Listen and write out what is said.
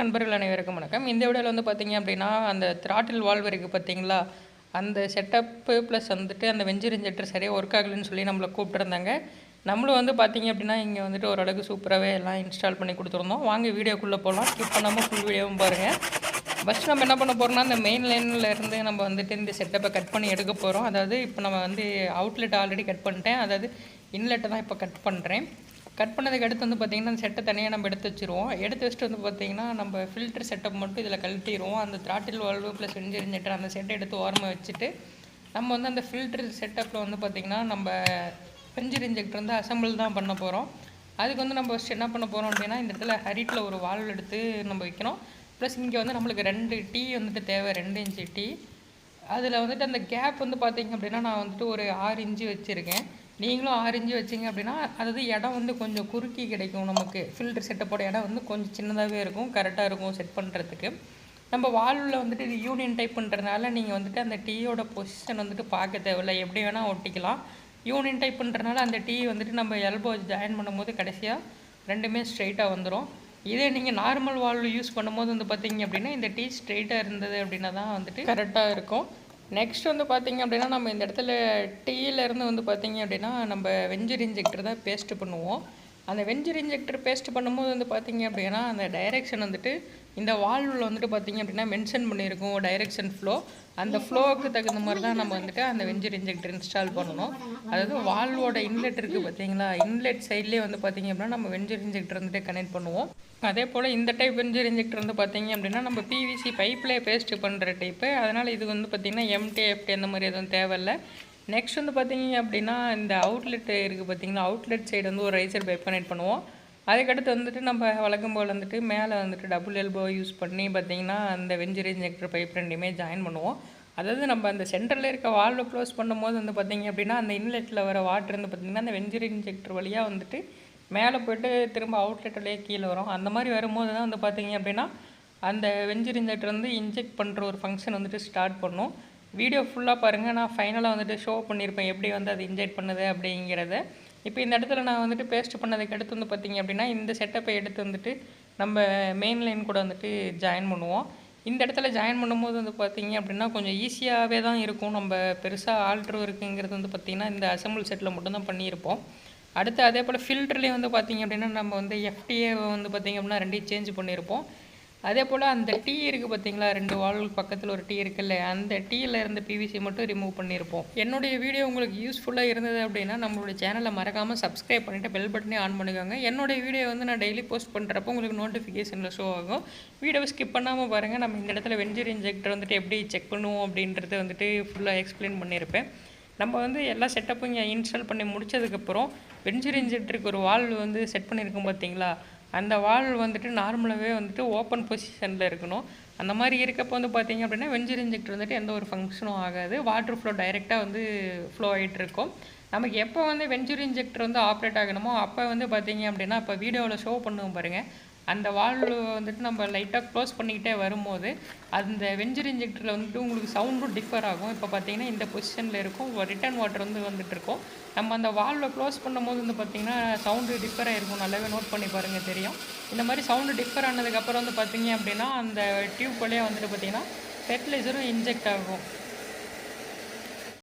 நண்பர்கள் அனைவருக்கும் வணக்கம். இந்த வீடியோவில் வந்து பார்த்தீங்க அப்படின்னா அந்த திராட்டில் வால்வ் இருக்குது பார்த்தீங்களா அந்த செட்டப்பு ப்ளஸ் வந்துட்டு அந்த வெஞ்சர் இன்ஜெக்டர் சரியாக ஒர்க் ஆகலைன்னு சொல்லி நம்மளை கூப்பிட்டுருந்தாங்க. நம்மளும் வந்து பார்த்தீங்க அப்படின்னா இங்கே வந்துட்டு ஓரளவுக்கு சூப்பராகவே எல்லாம் இன்ஸ்டால் பண்ணி கொடுத்துருந்தோம். வாங்க வீடியோக்குள்ளே போகலாம் ஸ்கிப் பண்ணாமல் ஃபுல் வீடியோவும் பாருங்கள் ஃபஸ்ட் நம்ம என்ன பண்ண போகிறோம்னா அந்த மெயின் லைனில் இருந்து நம்ம வந்துட்டு இந்த செட்டப்பை கட் பண்ணி எடுக்க போகிறோம் அதாவது இப்போ நம்ம வந்து அவுட்லெட் ஆல்ரெடி கட் பண்ணிட்டேன். அதாவது இன்லெட்டை தான் இப்போ கட் பண்ணுறேன் கட் பண்ணதுக்கு அடுத்து வந்து பார்த்திங்கன்னா அந்த செட்டை தனியாக நம்ம எடுத்து வச்சுருவோம். எடுத்து வச்சுட்டு வந்து பார்த்திங்கன்னா நம்ம ஃபில்டர் செட்டப் மட்டும் இதில் கழட்டிடுவோம் அந்த throttle valve plus venture injector அந்த செட்டை எடுத்து ஓரமாக வச்சுட்டு நம்ம வந்து அந்த ஃபில்டர் செட்டப்பில் வந்து பார்த்திங்கன்னா நம்ம பெஞ்சர் இன்ஜெக்டர் வந்து அசம்பிள் தான் பண்ண போகிறோம் அதுக்கு வந்து நம்ம ஃபஸ்ட் என்ன பண்ண போகிறோம் அப்படின்னா இந்த இடத்துல ஹரிட்டில் ஒரு வால்வ் எடுத்து நம்ம வைக்கணும். ப்ளஸ் இங்கே வந்து நம்மளுக்கு ரெண்டு டீ வந்துட்டு தேவை ரெண்டு இன்ச்சு டீ அதில் வந்துட்டு அந்த கேப் வந்து பார்த்தீங்க அப்படின்னா நான் வந்துட்டு ஒரு ஆறு இன்ச்சு வச்சுருக்கேன். நீங்களும் ஆரிஞ்சு வச்சிங்க அப்படின்னா அதாவது இடம் வந்து கொஞ்சம் குறுக்கி கிடைக்கும் நமக்கு. ஃபில்டர் செட்டப்போட இடம் வந்து கொஞ்சம் சின்னதாகவே இருக்கும் கரெக்டாக இருக்கும் செட் பண்ணுறதுக்கு நம்ம வால்வில் வந்துட்டு இது யூனியன் டைப் பண்ணுறதுனால நீங்கள் வந்துட்டு அந்த டீயோட பொசிஷன் வந்துட்டு பார்க்க தேவையில்ல. எப்படி வேணால் ஒட்டிக்கலாம். யூனியன் டைப் பண்ணுறதுனால அந்த டீ வந்துட்டு நம்ம எல்போ ஜாயின் பண்ணும்போது கடைசியாக ரெண்டுமே ஸ்ட்ரைட்டாக வந்துடும் இதே நீங்கள் நார்மல் வால்வ் யூஸ் பண்ணும்போது வந்து பார்த்தீங்க அப்படின்னா இந்த டீ ஸ்ட்ரைட்டாக இருந்தது அப்படின்னா தான் வந்துட்டு கரெக்டாக இருக்கும். நெக்ஸ்ட் வந்து பார்த்தீங்க அப்படின்னா நம்ம இந்த இடத்துல டீயிலேருந்து வந்து பார்த்தீங்க அப்படின்னா நம்ம வெஞ்சர் இன்ஜெக்டர் தான் பேஸ்ட்டு பண்ணுவோம். அந்த வெஞ்சர் இன்ஜெக்டர் பேஸ்ட் பண்ணும்போது வந்து பார்த்தீங்க அப்படின்னா அந்த டைரெக்ஷன் வந்துட்டு இந்த வால்வில் வந்துட்டு பார்த்தீங்க அப்படின்னா மென்ஷன் பண்ணியிருக்கோம் டைரெக்ஷன் ஃப்ளோ அந்த ஃப்ளோவுக்கு தகுந்த மாதிரி தான் நம்ம வந்துட்டு அந்த வெஞ்சர் இன்ஜெக்டர் இன்ஸ்டால் பண்ணணும். அதாவது வால்வோட இன்லெட் இருக்குது பார்த்தீங்களா இன்லெட் சைட்லேயே வந்து பார்த்தீங்க அப்படின்னா நம்ம வெஞ்சர் இன்ஜெக்டர் வந்துட்டு கனெக்ட் பண்ணுவோம். அதே போல் இந்த டைப் வெஞ்சர் இன்ஜெக்டர் வந்து பார்த்தீங்க அப்படின்னா நம்ம பிவிசி பைப்லேயே பேஸ்ட் பண்ணுற டைப்பு அதனால் இது வந்து பார்த்திங்கன்னா எம்டி எஃப்டி அந்த மாதிரி எதுவும் தேவையில்லை. நெக்ஸ்ட் வந்து பார்த்தீங்க அப்படின்னா இந்த அவுட்லெட் இருக்குது பார்த்தீங்கன்னா அவுட்லெட் சைடு வந்து ஒரு ரைசர் பைப் கனெக்ட் பண்ணுவோம் அதுக்கடுத்து வந்துட்டு நம்ம வழக்கம் போல் வந்துட்டு மேலே வந்துட்டு டபுள் எல்போ யூஸ் பண்ணி பார்த்திங்கன்னா அந்த வெஞ்சர் இன்ஜெக்டர் பைப் ரெண்டுமே ஜாயின் பண்ணுவோம். அதாவது நம்ம அந்த சென்டரில் இருக்க வால்வை க்ளோஸ் பண்ணும்போது வந்து பார்த்திங்க அப்படின்னா அந்த இன்லெட்டில் வர வாட்டர் வந்து பார்த்திங்கன்னா அந்த வெஞ்சர் இன்ஜெக்டர் வழியாக வந்துட்டு மேலே போயிட்டு திரும்ப அவுட்லெட் வழியாக கீழே வரும். அந்த மாதிரி வரும்போது தான் வந்து பார்த்திங்க அப்படின்னா அந்த வெஞ்சர் இன்ஜெக்டர் வந்து இன்ஜெக்ட் பண்ணுற ஒரு ஃபங்க்ஷன் வந்துட்டு ஸ்டார்ட் பண்ணும். வீடியோ ஃபுல்லாக பாருங்கள் நான் ஃபைனலாக வந்துட்டு ஷோ பண்ணியிருப்பேன் எப்படி வந்து அது இன்ஜெக்ட் பண்ணுது அப்படிங்கிறத. இப்போ இந்த இடத்துல நான் வந்துட்டு பேஸ்ட் பண்ணதுக்கு அடுத்து வந்து பார்த்திங்க அப்படின்னா இந்த செட்டப்பை எடுத்து வந்துட்டு நம்ம மெயின் லைன் கூட வந்துட்டு ஜாயின் பண்ணுவோம். இந்த இடத்துல ஜாயின் பண்ணும்போது வந்து பார்த்திங்க அப்படின்னா கொஞ்சம் ஈஸியாகவே தான் இருக்கும். நம்ம பெருசாக ஆல்ட்ரு இருக்குங்கிறது வந்து பார்த்திங்கன்னா இந்த அசம்பிள் செட்டில் மட்டும்தான் பண்ணியிருப்போம். அடுத்து அதே போல் ஃபில்டர்லேயும் வந்து பார்த்திங்க அப்படின்னா நம்ம வந்து எஃப்டிஏ வந்து பார்த்திங்க அப்படின்னா ரெண்டையும் சேஞ்ச் பண்ணியிருப்போம். அதே போல் அந்த டீ இருக்குது பார்த்தீங்களா ரெண்டு வால் பக்கத்தில் ஒரு டீ இருக்குல்ல அந்த டீயில் இருந்த பிவிசி மட்டும் ரிமூவ் பண்ணியிருப்போம் என்னுடைய வீடியோ உங்களுக்கு யூஸ்ஃபுல்லாக இருந்தது அப்படின்னா நம்மளுடைய சேனலை மறக்காமல் சப்ஸ்கிரைப் பண்ணிவிட்டு பெல் பட்டனே ஆன் பண்ணிக்கோங்க. என்னுடைய வீடியோ வந்து நான் டெய்லி போஸ்ட் பண்ணுறப்போ உங்களுக்கு நோட்டிஃபிகேஷனில் ஷோ ஆகும். வீடியோவை ஸ்கிப் பண்ணாமல் பாருங்கள் நம்ம இந்த இடத்துல வெஞ்சர் இன்ஜெக்டர் வந்துட்டு எப்படி செக் பண்ணுவோம் அப்படின்றது வந்துட்டு ஃபுல்லாக எக்ஸ்பிளைன் பண்ணியிருப்பேன் நம்ம வந்து எல்லா செட்டப்பும் இங்கே இன்ஸ்டால் பண்ணி முடிச்சதுக்கப்புறம் வெஞ்சர் இன்ஜெக்டருக்கு ஒரு வால்வ் வந்து செட் பண்ணியிருக்கோம் பார்த்தீங்களா அந்த வால் வந்துட்டு நார்மலாகவே வந்துட்டு ஓப்பன் பொசிஷனில் இருக்கணும். அந்த மாதிரி இருக்கப்போ வந்து பார்த்தீங்க அப்படின்னா வெஞ்சர் இன்ஜெக்டர் வந்துட்டு எந்த ஒரு ஃபங்க்ஷனும் ஆகாது. வாட்டர் ஃப்ளோ டைரெக்டாக வந்து ஃப்ளோ ஆகிட்டு இருக்கும். நமக்கு எப்போ வந்து வெஞ்சர் இன்ஜெக்டர் வந்து ஆப்ரேட் ஆகணுமோ அப்போ வந்து பார்த்தீங்க அப்படின்னா இப்போ வீடியோவில் ஷோ பண்ணுவோம் பாருங்கள் அந்த வால்வு வந்துட்டு நம்ம லைட்டாக க்ளோஸ் பண்ணிக்கிட்டே வரும்போது அந்த வெஞ்சர் இன்ஜெக்டரில் வந்துட்டு உங்களுக்கு சவுண்டும் டிஃபர் ஆகும். இப்போ பார்த்தீங்கன்னா இந்த பொசிஷனில் இருக்கும். ரிட்டர்ன் வாட்டர் வந்து வந்துட்டு இருக்கும். நம்ம அந்த வால்வை க்ளோஸ் பண்ணும்போது வந்து பார்த்திங்கன்னா சவுண்டு டிஃபர் ஆகிருக்கும் நல்லாவே நோட் பண்ணி பாருங்கள் தெரியும். இந்த மாதிரி சவுண்டு டிஃபர் ஆனதுக்கப்புறம் வந்து பார்த்தீங்க அப்படின்னா அந்த டியூப் வழியாக வந்துட்டு பார்த்திங்கன்னா ஃபெர்டிலைசரும் இன்ஜெக்ட் ஆகும்.